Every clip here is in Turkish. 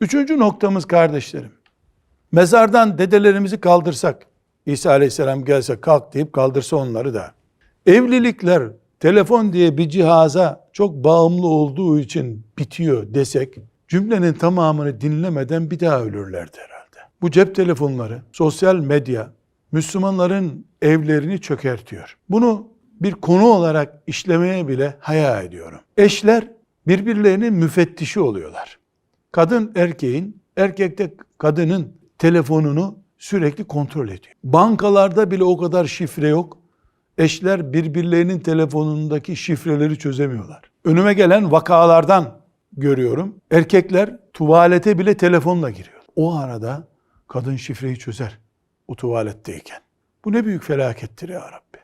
Üçüncü noktamız kardeşlerim. Mezardan dedelerimizi kaldırsak, İsa Aleyhisselam gelse kalk deyip kaldırsa onları da. Evlilikler telefon diye bir cihaza çok bağımlı olduğu için bitiyor desek, cümlenin tamamını dinlemeden bir daha ölürlerdi herhalde. Bu cep telefonları, sosyal medya, Müslümanların evlerini çökertiyor. Bunu bir konu olarak işlemeye bile hayal ediyorum. Eşler birbirlerinin müfettişi oluyorlar. Kadın erkeğin, erkek de kadının telefonunu sürekli kontrol ediyor. Bankalarda bile o kadar şifre yok. Eşler birbirlerinin telefonundaki şifreleri çözemiyorlar. Önüme gelen vakalardan görüyorum. Erkekler tuvalete bile telefonla giriyor. O arada kadın şifreyi çözer o tuvaletteyken. Bu ne büyük felakettir ya Rabbi.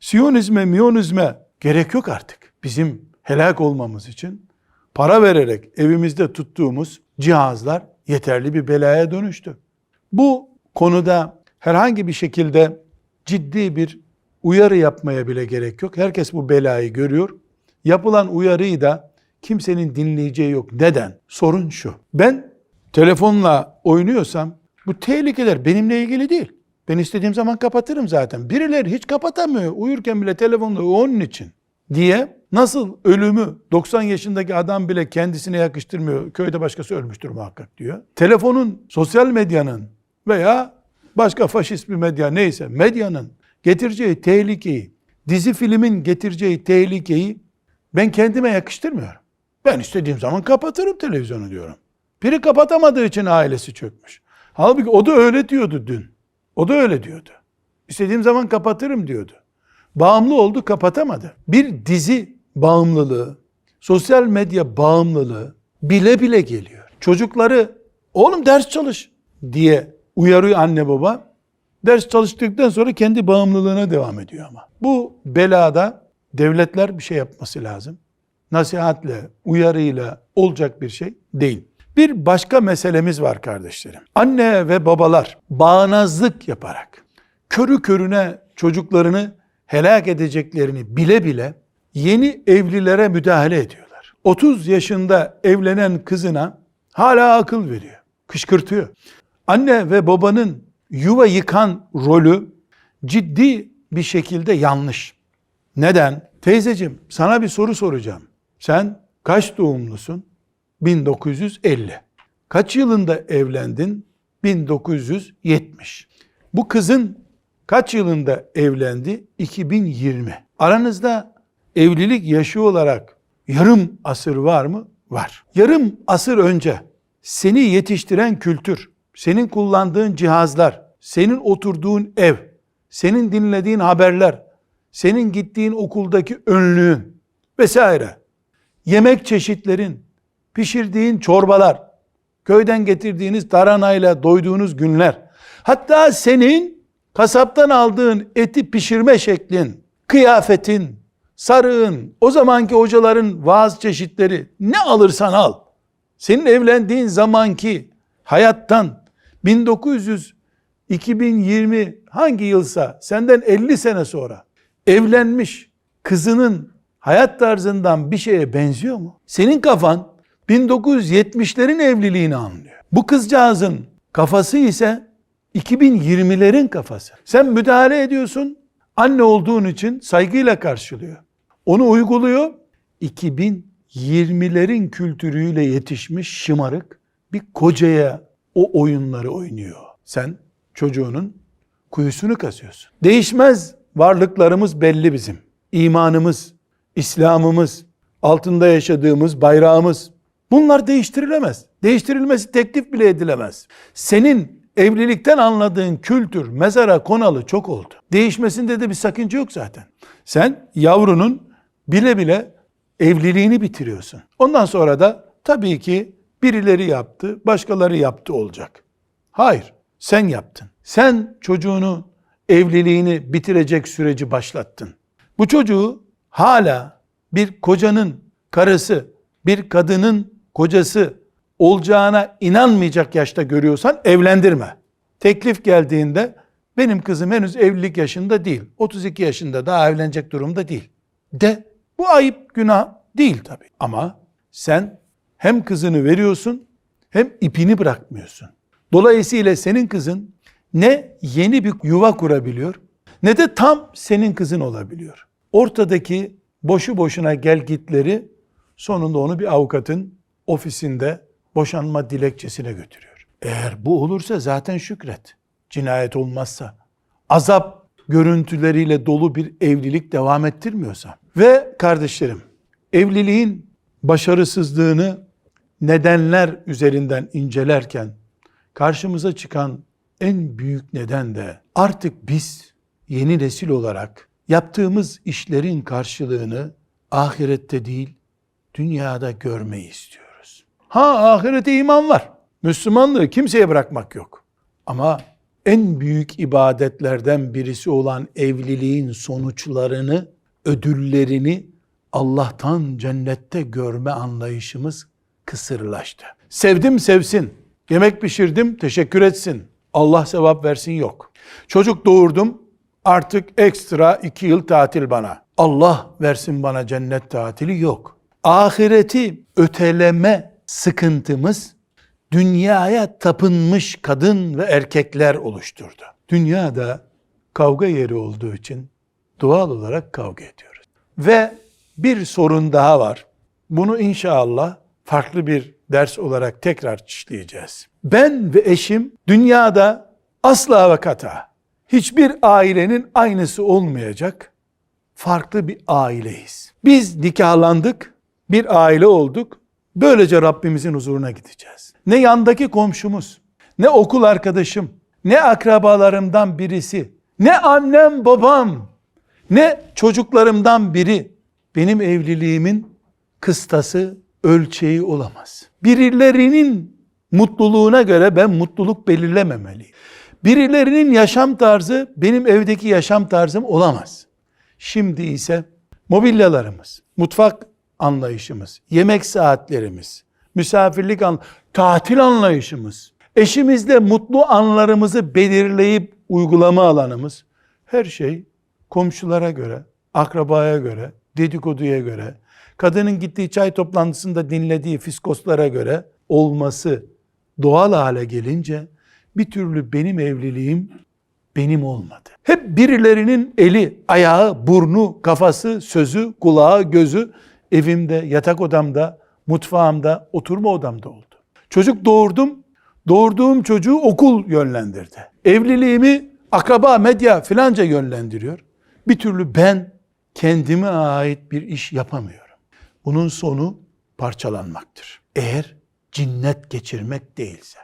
Siyonizme, miyonizme gerek yok artık. Bizim helak olmamız için para vererek evimizde tuttuğumuz cihazlar yeterli bir belaya dönüştü. Bu konuda herhangi bir şekilde ciddi bir uyarı yapmaya bile gerek yok. Herkes bu belayı görüyor. Yapılan uyarıyı da kimsenin dinleyeceği yok. Neden? Sorun şu. Ben telefonla oynuyorsam bu tehlikeler benimle ilgili değil. Ben istediğim zaman kapatırım zaten. Birileri hiç kapatamıyor. Uyurken bile telefonla onun için diye nasıl ölümü 90 yaşındaki adam bile kendisine yakıştırmıyor. Köyde başkası ölmüştür muhakkak diyor. Telefonun, sosyal medyanın veya başka faşist bir medya neyse medyanın getireceği tehlikeyi, dizi filmin getireceği tehlikeyi ben kendime yakıştırmıyorum. Ben istediğim zaman kapatırım televizyonu diyorum. Biri kapatamadığı için ailesi çökmüş. Halbuki o da öyle diyordu dün. O da öyle diyordu. İstediğim zaman kapatırım diyordu. Bağımlı oldu kapatamadı. Bir dizi bağımlılığı, sosyal medya bağımlılığı bile bile geliyor. Çocukları oğlum ders çalış diye uyarıyor anne baba. Ders çalıştıktan sonra kendi bağımlılığına devam ediyor ama. Bu belada devletler bir şey yapması lazım. Nasihatle, uyarıyla olacak bir şey değil. Bir başka meselemiz var kardeşlerim. Anne ve babalar bağnazlık yaparak körü körüne çocuklarını helak edeceklerini bile bile yeni evlilere müdahale ediyorlar. 30 yaşında evlenen kızına hala akıl veriyor, kışkırtıyor. Anne ve babanın yuva yıkan rolü ciddi bir şekilde yanlış. Neden? Teyzeciğim sana bir soru soracağım. Sen kaç doğumlusun? 1950. Kaç yılında evlendin? 1970. Bu kızın kaç yılında evlendi? 2020. Aranızda evlilik yaşı olarak yarım asır var mı? Var. Yarım asır önce seni yetiştiren kültür, senin kullandığın cihazlar, senin oturduğun ev, senin dinlediğin haberler, senin gittiğin okuldaki önlüğün vesaire, yemek çeşitlerin, pişirdiğin çorbalar, köyden getirdiğiniz taranayla doyduğunuz günler, hatta senin kasaptan aldığın eti pişirme şeklin, kıyafetin, sarığın, o zamanki hocaların vaaz çeşitleri ne alırsan al. Senin evlendiğin zamanki hayattan 1900 2020 hangi yılsa senden 50 sene sonra evlenmiş kızının hayat tarzından bir şeye benziyor mu? Senin kafan 1970'lerin evliliğini anlıyor. Bu kızcağızın kafası ise 2020'lerin kafası. Sen müdahale ediyorsun, anne olduğun için saygıyla karşılıyor. Onu uyguluyor, 2020'lerin kültürüyle yetişmiş şımarık bir kocaya o oyunları oynuyor. Sen çocuğunun kuyusunu kazıyorsun. Değişmez varlıklarımız belli bizim. İmanımız, İslam'ımız, altında yaşadığımız bayrağımız bunlar değiştirilemez. Değiştirilmesi teklif bile edilemez. Senin evlilikten anladığın kültür mezara konalı çok oldu. Değişmesinde de bir sakınca yok zaten. Sen yavrunun bile bile evliliğini bitiriyorsun. Ondan sonra da tabii ki birileri yaptı, başkaları yaptı olacak. Hayır, sen yaptın. Sen çocuğunu evliliğini bitirecek süreci başlattın. Bu çocuğu hala bir kocanın karısı, bir kadının kocası olacağına inanmayacak yaşta görüyorsan evlendirme. Teklif geldiğinde benim kızım henüz evlilik yaşında değil. 32 yaşında daha evlenecek durumda değil. De bu ayıp günah değil tabii. Ama sen hem kızını veriyorsun hem ipini bırakmıyorsun. Dolayısıyla senin kızın ne yeni bir yuva kurabiliyor ne de tam senin kızın olabiliyor. Ortadaki boşu boşuna gel gitleri sonunda onu bir avukatın ofisinde boşanma dilekçesine götürüyor. Eğer bu olursa zaten şükret. Cinayet olmazsa. Azap görüntüleriyle dolu bir evlilik devam ettirmiyorsa. Ve kardeşlerim, evliliğin başarısızlığını nedenler üzerinden incelerken karşımıza çıkan en büyük neden de artık biz yeni nesil olarak yaptığımız işlerin karşılığını ahirette değil dünyada görmeyi istiyoruz. Ha ahirete iman var. Müslümanlığı kimseye bırakmak yok. Ama en büyük ibadetlerden birisi olan evliliğin sonuçlarını, ödüllerini Allah'tan cennette görme anlayışımız kısırlaştı. Sevdim sevsin, yemek pişirdim teşekkür etsin, Allah sevap versin yok. Çocuk doğurdum artık ekstra iki yıl tatil bana. Allah versin bana cennet tatili yok. Ahireti öteleme sıkıntımız dünyaya tapınmış kadın ve erkekler oluşturdu. Dünyada kavga yeri olduğu için doğal olarak kavga ediyoruz. Ve bir sorun daha var. Bunu inşallah farklı bir ders olarak tekrar işleyeceğiz. Ben ve eşim dünyada asla ve kata hiçbir ailenin aynısı olmayacak farklı bir aileyiz. Biz nikahlandık, bir aile olduk. Böylece Rabbimizin huzuruna gideceğiz. Ne yandaki komşumuz, ne okul arkadaşım, ne akrabalarımdan birisi, ne annem babam, ne çocuklarımdan biri benim evliliğimin kıstası, ölçeği olamaz. Birilerinin mutluluğuna göre ben mutluluk belirlememeliyim. Birilerinin yaşam tarzı benim evdeki yaşam tarzım olamaz. Şimdi ise mobilyalarımız, mutfak anlayışımız, yemek saatlerimiz, misafirlik an, tatil anlayışımız, eşimizle mutlu anlarımızı belirleyip uygulama alanımız, her şey komşulara göre, akrabaya göre, dedikoduya göre, kadının gittiği çay toplantısında dinlediği fiskoslara göre olması doğal hale gelince bir türlü benim evliliğim benim olmadı. Hep birilerinin eli, ayağı, burnu, kafası, sözü, kulağı, gözü evimde, yatak odamda, mutfağımda, oturma odamda oldu. Çocuk doğurdum, doğurduğum çocuğu okul yönlendirdi. Evliliğimi akraba, medya filanca yönlendiriyor. Bir türlü ben kendime ait bir iş yapamıyorum. Bunun sonu parçalanmaktır. Eğer cinnet geçirmek değilse.